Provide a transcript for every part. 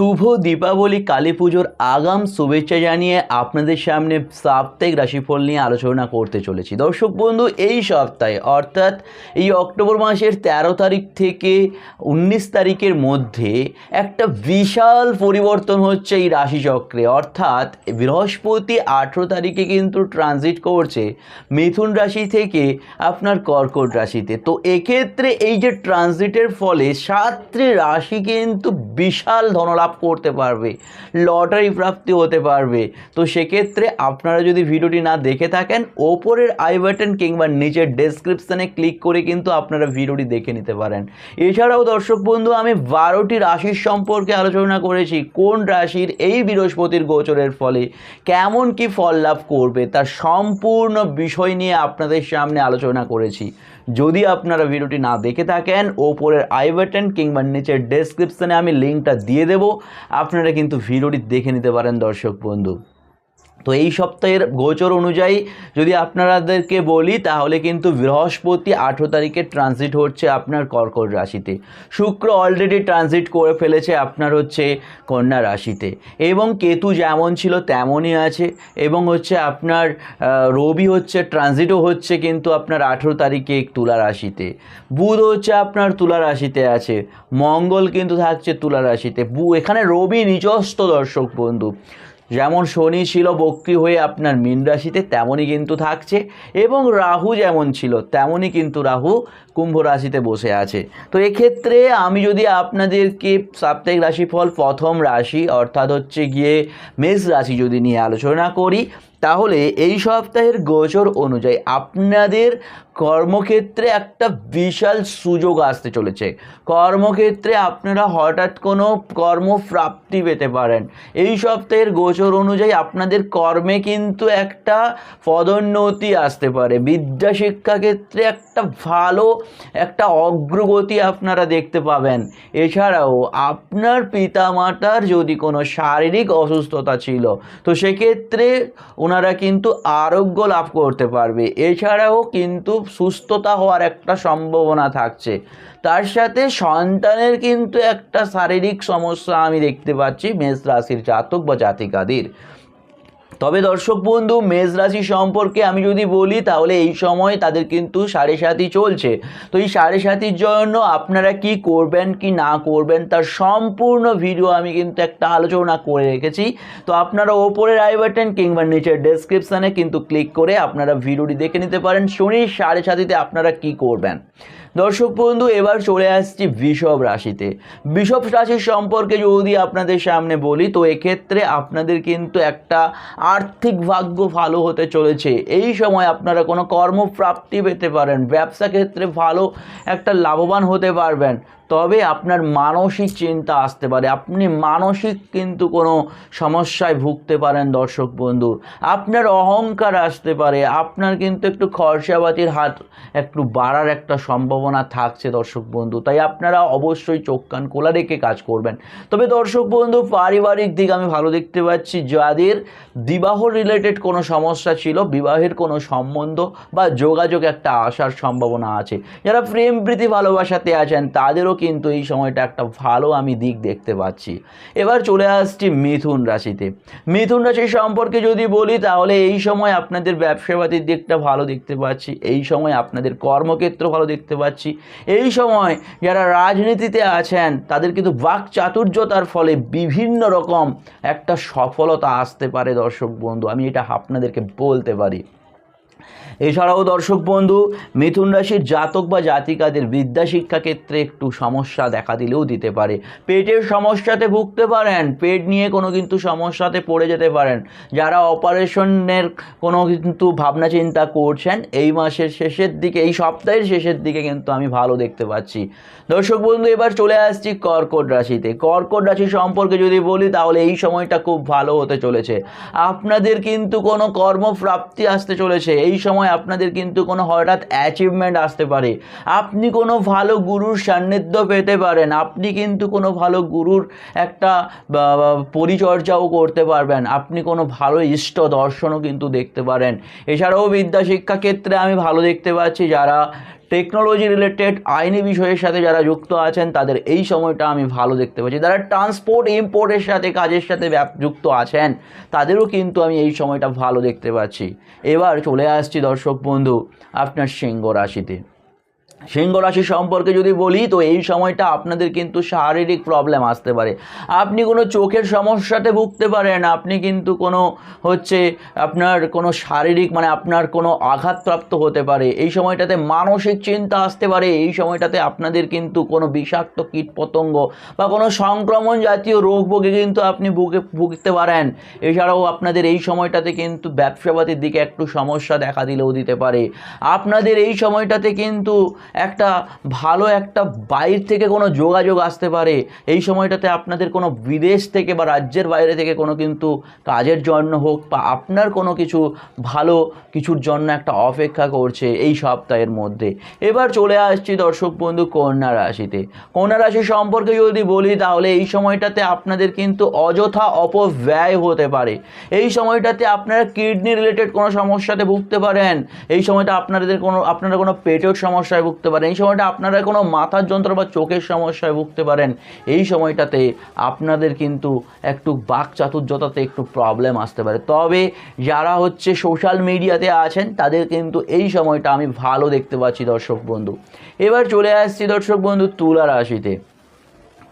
শুভ দীপাবলি, কালী পুজোর আগাম শুভেচ্ছা জানিয়ে আপনাদের সামনে সাপ্তাহিক রাশিফল নিয়ে আলোচনা করতে চলেছি। দর্শক বন্ধু, এই সপ্তাহে, অর্থাৎ এই অক্টোবর মাসের ১৩ তারিখ থেকে উনিশ তারিখের মধ্যে একটা বিশাল পরিবর্তন হচ্ছে এই রাশিচক্রে। অর্থাৎ বৃহস্পতি আঠেরো তারিখে কিন্তু ট্রানজিট করছে মিথুন রাশি থেকে আপনার কর্কট রাশিতে। তো এক্ষেত্রে এই যে ট্রানজিটের ফলে সাতটি রাশি কিন্তু বিশাল ধনলাভ করতে পারবে, লটারি প্রাপ্তি হতে পারবে। তো সেক্ষেত্রে আপনারা যদি ভিডিওটি না দেখে থাকেন, ওপরের আই বাটন কিংবা নিচের ডেসক্রিপশানে ক্লিক করে কিন্তু আপনারা ভিডিওটি দেখে নিতে পারেন। এছাড়াও দর্শক বন্ধু, আমি বারোটি রাশির সম্পর্কে আলোচনা করেছি, কোন রাশির এই বৃহস্পতির গোচরের ফলে, কেমন কি ফল লাভ করবে, তার সম্পূর্ণ বিষয় নিয়ে আপনাদের সামনে আলোচনা করেছি। যদি আপনারা ভিডিওটি না দেখে থাকেন, ওপরের আই বাটন কিংবা নিচের ডেসক্রিপশানে আমি লিঙ্কটা দিয়ে দেবো। আপনারা কিন্তু ভিডিওটি দেখে নিতে পারেন, দর্শক বন্ধু। তো এই সপ্তাহের গোচর অনুযায়ী যদি আপনাদেরকে বলি, তাহলে কিন্তু বৃহস্পতি আঠেরো তারিখে ট্রানজিট হচ্ছে আপনার কর্কট রাশিতে। শুক্র অলরেডি ট্রানজিট করে ফেলেছে আপনার হচ্ছে কন্যা রাশিতে। এবং কেতু যেমন ছিল তেমনই আছে। এবং হচ্ছে আপনার রবি হচ্ছে ট্রানজিটও হচ্ছে কিন্তু আপনার আঠেরো তারিখে তুলা রাশিতে। বুধ হচ্ছে আপনার তুলা রাশিতে আছে। মঙ্গল কিন্তু থাকছে তুলা রাশিতে। বু, এখানে রবি নিজস্ব দর্শক বন্ধু। যেমন শনি ছিল বক্রি হয়ে আপনার মীন রাশিতে, তেমনই কিন্তু থাকছে। এবং রাহু যেমন ছিল, তেমনই কিন্তু রাহু কুম্ভ রাশিতে বসে আছে। তো এক্ষেত্রে আমি যদি আপনাদেরকে সাপ্তাহিক রাশিফল প্রথম রাশি, অর্থাৎ হচ্ছে গিয়ে মেষ রাশি যদি নিয়ে আলোচনা করি তাহলে এই সপ্তাহের গোচর অনুযায়ী আপনাদের কর্মক্ষেত্রে একটা বিশাল সুযোগ আসতে চলেছে। কর্মক্ষেত্রে আপনারা হঠাৎ কোনো কর্মপ্রাপ্তি পেতে পারেন। এই সপ্তাহের গোচর অনুযায়ী আপনাদের কর্মে কিন্তু একটা পদোন্নতি আসতে পারে। বিদ্যা শিক্ষা ক্ষেত্রে একটা ভালো, একটা অগ্রগতি আপনারা দেখতে পাবেন। এছাড়াও আপনার পিতামাতার যদি কোনো শারীরিক অসুস্থতা ছিল, তো সেক্ষেত্রে ওনারা কিন্তু আরোগ্য লাভ করতে পারবে। এছাড়াও কিন্তু সুস্থতা হওয়ার একটা সম্ভাবনা থাকছে। তার সাথে সন্তানের কিন্তু একটা শারীরিক সমস্যা আমি দেখতে পাচ্ছি, মেষ রাশির জাতক বা জাতিকাদের। তবে দর্শক বন্ধু, মেষ রাশি সম্পর্কে আমি যদি বলি, তাহলে এই সময় তাদের কিন্তু সাড়ে সাতই চলছে। তো এই সাড়ে সাতির জন্য আপনারা কি করবেন, কি না করবেন, তার সম্পূর্ণ ভিডিও আমি কিন্তু একটা আলোচনা করে রেখেছি। তো আপনারা ওপরের আই বাটন কিংবা নিচের ডেসক্রিপশানে কিন্তু ক্লিক করে আপনারা ভিডিওটি দেখে নিতে পারেন। শনির সাড়ে সাতিতে আপনারা কি করবেন। দর্শক বন্ধু, এবার চলে আসছি বিষব রাশিতে। বিষব রাশির সম্পর্কে যদি আপনাদের সামনে বলি, তো এক্ষেত্রে আপনাদের কিন্তু একটা আর্থিক ভাগ্য ভালো হতে চলেছে। এই সময় আপনারা কোনো কর্মপ্রাপ্তি পেতে পারেন, ব্যবসা ক্ষেত্রে ভালো একটা লাভবান হতে পারবেন। তবে আপনার মানসিক চিন্তা আসতে পারে। আপনি মানসিক কিন্তু কোনো সমস্যায় ভুগতে পারেন দর্শক বন্ধু। আপনার অহংকার আসতে পারে। আপনার কিন্তু একটু খরচাপাতির হাত একটু বাড়ার একটা সম্ভাবনা থাকছে দর্শক বন্ধু। তাই আপনারা অবশ্যই চোখ কান খোলা রেখে কাজ করবেন। তবে দর্শক বন্ধু, পারিবারিক দিক আমি ভালো দেখতে পাচ্ছি। যাদের বিবাহ রিলেটেড কোনো সমস্যা ছিল? বিবাহের কোনো সম্বন্ধ বা যোগাযোগ একটা আসার সম্ভাবনা আছে? যারা প্রেম, প্রীতি, ভালোবাসাতে আছেন, তাদেরও কিন্তু এই সময়টা একটা ভালো আমি দিক দেখতে পাচ্ছি। এবার চলে আসছি মিথুন রাশিতে। মিথুন রাশি সম্পর্কে যদি বলি, তাহলে এই সময় আপনাদের ব্যবসাপাতির দিকটা ভালো দেখতে পাচ্ছি, এই সময় আপনাদের কর্মক্ষেত্র ভালো দেখতে পাচ্ছি, এই সময় যারা রাজনীতিতে আছেন, তাদের কিন্তু বাক চাতুর্যতার ফলে বিভিন্ন রকম একটা সফলতা আসতে পারে দর্শক। বন্ধু আমি এটা আপনাদেরকে বলতে পারি। এছাড়াও দর্শক বন্ধু, মিথুন রাশির জাতক বা জাতিকাদের বিদ্যা শিক্ষা ক্ষেত্রে একটু সমস্যা দেখা দিলেও দিতে পারে। পেটের সমস্যাতে ভুগতে পারেন, পেট নিয়ে কোনো কিন্তু সমস্যাতে পড়ে যেতে পারেন। যারা অপারেশনের কোনো কিন্তু ভাবনা চিন্তা করছেন, এই মাসের শেষের দিকে, এই সপ্তাহের শেষের দিকে কিন্তু আমি ভালো দেখতে পাচ্ছি। দর্শক বন্ধু, এবার চলে আসছি কর্কট রাশিতে। কর্কট রাশি সম্পর্কে যদি বলি, তাহলে এই সময়টা খুব ভালো হতে চলেছে। আপনাদের কিন্তু কোনো কর্মপ্রাপ্তি আসতে চলেছে। এই সময় আপনাদের কিন্তু কোনো হঠাৎ অ্যাচিভমেন্ট আসতে পারে। আপনি কোনো ভালো গুরুর সান্নিধ্য পেতে পারেন। আপনি কিন্তু কোনো ভালো গুরুর একটা পরিচর্যাও করতে পারবেন। আপনি কোনো ভালো ইষ্ট দর্শনও কিন্তু দেখতে পারেন। এছাড়াও বিদ্যা শিক্ষা ক্ষেত্রে আমি ভালো দেখতে পাচ্ছি যারা টেকনোলজি রিলেটেড আইনি বিষয়ের সাথে যারা যুক্ত আছেন, তাদের এই সময়টা আমি ভালো দেখতে পাচ্ছি। যারা ট্রান্সপোর্ট ইম্পোর্টের সাথে, কাজের সাথে যুক্ত আছেন, তাদেরও কিন্তু আমি এই সময়টা ভালো দেখতে পাচ্ছি। এবার চলে আসছি দর্শক বন্ধু, আপনার সিংহ রাশিতে। সিংহ রাশি সম্পর্কে যদি বলি, তো এই সময়টা আপনাদের কিন্তু শারীরিক প্রবলেম আসতে পারে। আপনি কোনো চোখের সমস্যাতে ভুগতে পারেন, আপনি কিন্তু কোনো হচ্ছে আপনার কোনো শারীরিক মানে আপনার কোনো আঘাতপ্রাপ্ত হতে পারে। এই সময়টাতে মানসিক চিন্তা আসতে পারে, এই সময়টাতে আপনাদের কিন্তু কোনো বিষাক্ত কীটপতঙ্গ বা কোনো সংক্রমণ জাতীয় রোগ ভোগে কিন্তু আপনি ভুগে, ভুগতে পারেন। এছাড়াও আপনাদের এই সময়টাতে কিন্তু ব্যবসাপাতির দিকে একটু সমস্যা দেখা দিলেও দিতে পারে। আপনাদের এই সময়টাতে কিন্তু একটা ভালো একটা বাইরে থেকে কোনো যোগাযোগ আসতে পারে। এই সময়টাতে আপনাদের কোনো বিদেশ থেকে বা রাজ্যের বাইরে থেকে কোনো কিন্তু কাজের জন্য হোক বা আপনার কোনো কিছু ভালো কিছুর জন্য একটা অপেক্ষা করছে এই সপ্তাহের মধ্যে। এবার চলে আসছি দর্শক বন্ধু কন্যা রাশিতে। কন্যা রাশি সম্পর্কে যদি বলি তাহলে এই সময়টাতে আপনাদের কিন্তু অযথা অপব্যয় হতে পারে। এই সময়টাতে আপনারা কিডনি রিলেটেড কোনো সমস্যাতে ভুগতে পারেন। এই সময়টা আপনাদের কোনো, আপনারা কোনো পেটের সমস্যায় ভুগতে পারেন। এই সময়টা আপনারা কোনো মাথার যন্ত্র বা চোখের সমস্যায় ভুগতে পারেন। এই সময়টাতে আপনাদের কিন্তু একটু বাক চাতুর্যতাতে একটু প্রবলেম আসতে পারে। তবে যারা হচ্ছে সোশ্যাল মিডিয়াতে আছেন, তাদের কিন্তু এই সময়টা আমি ভালো দেখতে পাচ্ছি দর্শক বন্ধু। এবার চলে আসছি দর্শক বন্ধু তুলা রাশিতে।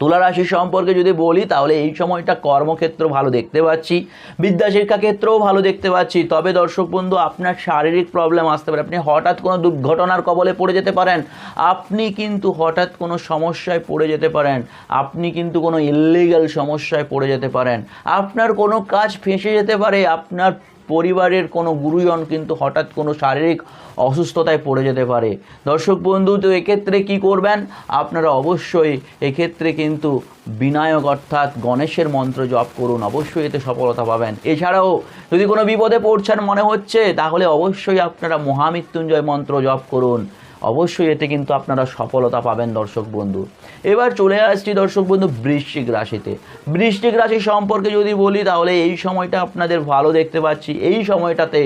তুলা রাশি সম্পর্কে যদি বলি, তাহলে এই সময়টা কর্মক্ষেত্র ভালো দেখতে পাচ্ছি বিদ্যা শিক্ষা ক্ষেত্রেও ভালো দেখতে পাচ্ছি। তবে দর্শক বন্ধু, আপনার শারীরিক প্রবলেম আসতে পারে। আপনি হঠাৎ কোনো দুর্ঘটনার কবলে পড়ে যেতে পারেন। আপনি কিন্তু হঠাৎ কোনো সমস্যায় পড়ে যেতে পারেন। আপনি কিন্তু কোনো ইলিগাল সমস্যায় পড়ে যেতে পারেন। আপনার কোনো কাজ ফেঁসে যেতে পারে। আপনার পরিবারের কোনো গুরুজন কিন্তু হঠাৎ কোনো শারীরিক অসুস্থতায় পড়ে যেতে পারে। দর্শক বন্ধু, তো এক্ষেত্রে কী করবেন? আপনারা অবশ্যই এক্ষেত্রে কিন্তু বিনায়ক অর্থাৎ গণেশের মন্ত্র জপ করুন। অবশ্যই এতে সফলতা পাবেন। এছাড়াও যদি কোনো বিপদে পড়ছেন মনে হচ্ছে, তাহলে অবশ্যই আপনারা মহামৃত্যুঞ্জয় মন্ত্র জপ করুন। অবশ্যই এতে কিন্তু আপনারা সফলতা পাবেন দর্শক বন্ধু। এবার চলে আসছি দর্শক বন্ধু বৃশ্চিক রাশিতে। বৃশ্চিক রাশি সম্পর্কে যদি বলি তাহলে এই সময়টা আপনাদের ভালো দেখতে পাচ্ছি। এই সময়টাতে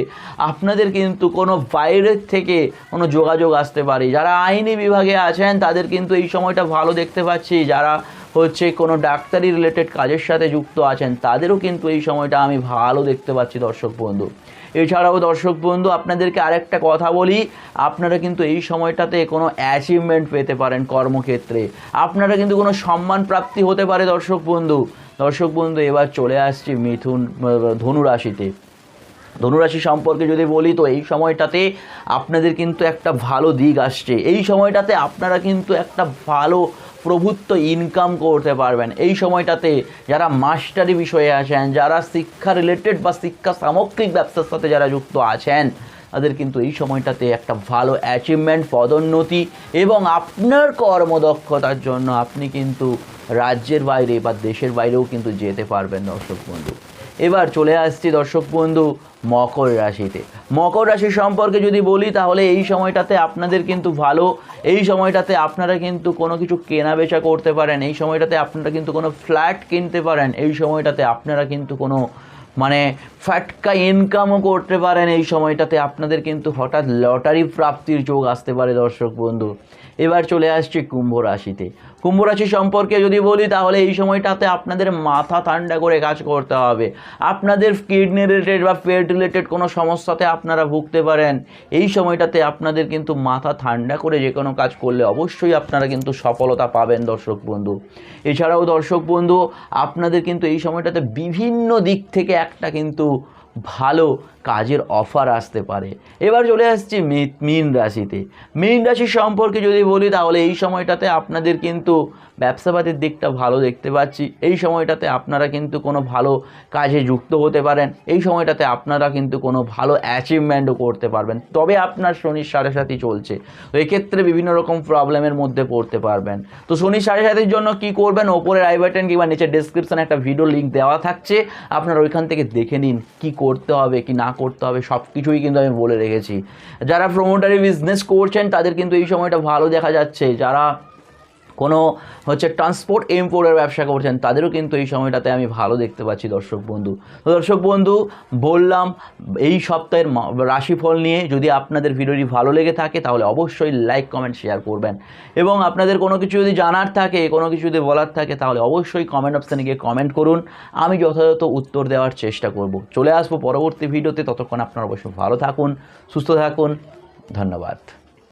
আপনাদের কিন্তু কোনো বাইরের থেকে কোনো যোগাযোগ আসতে পারে। যারা আইনি বিভাগে আছেন তাদের কিন্তু এই সময়টা ভালো দেখতে পাচ্ছি। যারা হচ্ছে কোনো ডাক্তারি রিলেটেড কাজের সাথে যুক্ত আছেন তাদেরও কিন্তু এই সময়টা আমি ভালো দেখতে পাচ্ছি দর্শক বন্ধু। এছাড়াও দর্শক বন্ধু, আপনাদেরকে আরেকটা কথা বলি, আপনারা কিন্তু এই সময়টাতে কোনো অ্যাচিভমেন্ট পেতে পারেন কর্মক্ষেত্রে। আপনারা কিন্তু কোনো সম্মান প্রাপ্তি হতে পারে দর্শক বন্ধু। দর্শক বন্ধু, এবার চলে আসছি মিথুন ধনু রাশিতে ধনুরাশি সম্পর্কে যদি বলি, তো এই সময়টাতে আপনাদের কিন্তু একটা ভালো দিক আসছে। এই সময়টাতে আপনারা কিন্তু একটা ভালো প্রভুত্ব ইনকাম করতে পারবেন। এই সময়টাতে যারা মাস্টারি বিষয়ে আছেন, যারা শিক্ষা রিলেটেড বা শিক্ষা সামগ্রিক ব্যবসার সাথে যারা যুক্ত আছেন, তাদের কিন্তু এই সময়টাতে একটা ভালো অ্যাচিভমেন্ট পদোন্নতি এবং আপনার কর্মদক্ষতার জন্য আপনি কিন্তু রাজ্যের বাইরে বা দেশের বাইরেও কিন্তু যেতে পারবেন দর্শক বন্ধু। এবার চলে আসছি দর্শক বন্ধু মকর রাশিতে। মকর রাশি সম্পর্কে যদি বলি, তাহলে এই সময়টাতে আপনাদের কিন্তু ভালো, এই সময়টাতে আপনারা কিন্তু কোনো কিছু কেনা বেচা করতে পারেন, এই সময়টাতে আপনারা কিন্তু কোনো ফ্ল্যাট কিনতে পারেন, এই সময়টাতে আপনারা কিন্তু কোনো মানে ফ্যাটকা ইনকামও করতে পারেন, এই সময়টাতে আপনাদের কিন্তু হঠাৎ লটারি প্রাপ্তির যোগ আসতে পারে দর্শক বন্ধু। এবার চলে আসছি কুম্ভ রাশিতে। কুম্ভ রাশি সম্পর্কে যদি বলি, তাহলে এই সময়টাতে আপনাদের মাথা ঠান্ডা করে কাজ করতে হবে। আপনাদের কিডনি রিলেটেড বা পেট রিলেটেড কোনো সমস্যাতে আপনারা ভুগতে পারেন। এই সময়টাতে আপনাদের কিন্তু মাথা ঠান্ডা করে যে কোনো কাজ করলে অবশ্যই আপনারা কিন্তু সফলতা পাবেন, দর্শক বন্ধু। এছাড়াও দর্শক বন্ধু, আপনাদের কিন্তু এই সময়টাতে বিভিন্ন দিক থেকে একটা কিন্তু ভালো কাজের অফার আসতে পারে। এবার চলে আসছি মীন রাশিতে। মীন রাশি সম্পর্কে যদি বলি, তাহলে এই সময়টাতে আপনাদের কিন্তু ব্যবসাপাতির দিকটা ভালো দেখতে পাচ্ছি। এই সময়টাতে আপনারা কিন্তু কোনো ভালো কাজে যুক্ত হতে পারেন। এই সময়টাতে আপনারা কিন্তু কোনো ভালো অ্যাচিভমেন্টও করতে পারবেন। তবে আপনার শনির সাড়ে সাথী চলছে। তো এক্ষেত্রে বিভিন্ন রকম প্রবলেমের মধ্যে পড়তে পারবেন। তো শনির সাড়ে সাথীর জন্য কি করবেন? ওপরের আই বাটন কিংবা নিচে ডেসক্রিপশনে একটা ভিডিও লিঙ্ক দেওয়া থাকছে। আপনারা ওইখান থেকে দেখে নিন কি করতে হবে কি না করতে হবে সব কিছুই কিন্তু আমি বলে রেখেছি। যারা প্রমোটারি বিজনেস করছেন, তাদের কিন্তু এই সময়টা ভালো দেখা যাচ্ছে। যারা কোনো হচ্ছে ট্রান্সপোর্ট ইম্পোর্টের ব্যবসা করছেন, তাদেরও কিন্তু এই সময়টাতে আমি ভালো দেখতে পাচ্ছি দর্শক বন্ধু। তো দর্শক বন্ধু, বললাম এই সপ্তাহের রাশিফল নিয়ে যদি আপনাদের ভিডিওটি ভালো লেগে থাকে, তাহলে অবশ্যই লাইক কমেন্ট শেয়ার করবেন। এবং আপনাদের কোনো কিছু যদি জানার থাকে, কোনো কিছু যদি বলার থাকে, তাহলে অবশ্যই কমেন্ট অপশানে গিয়ে কমেন্ট করুন। আমি যথাযথ উত্তর দেওয়ার চেষ্টা করব। চলে আসব পরবর্তী ভিডিওতে, ততক্ষণ আপনারা অবশ্যই ভালো থাকুন, সুস্থ থাকুন, ধন্যবাদ।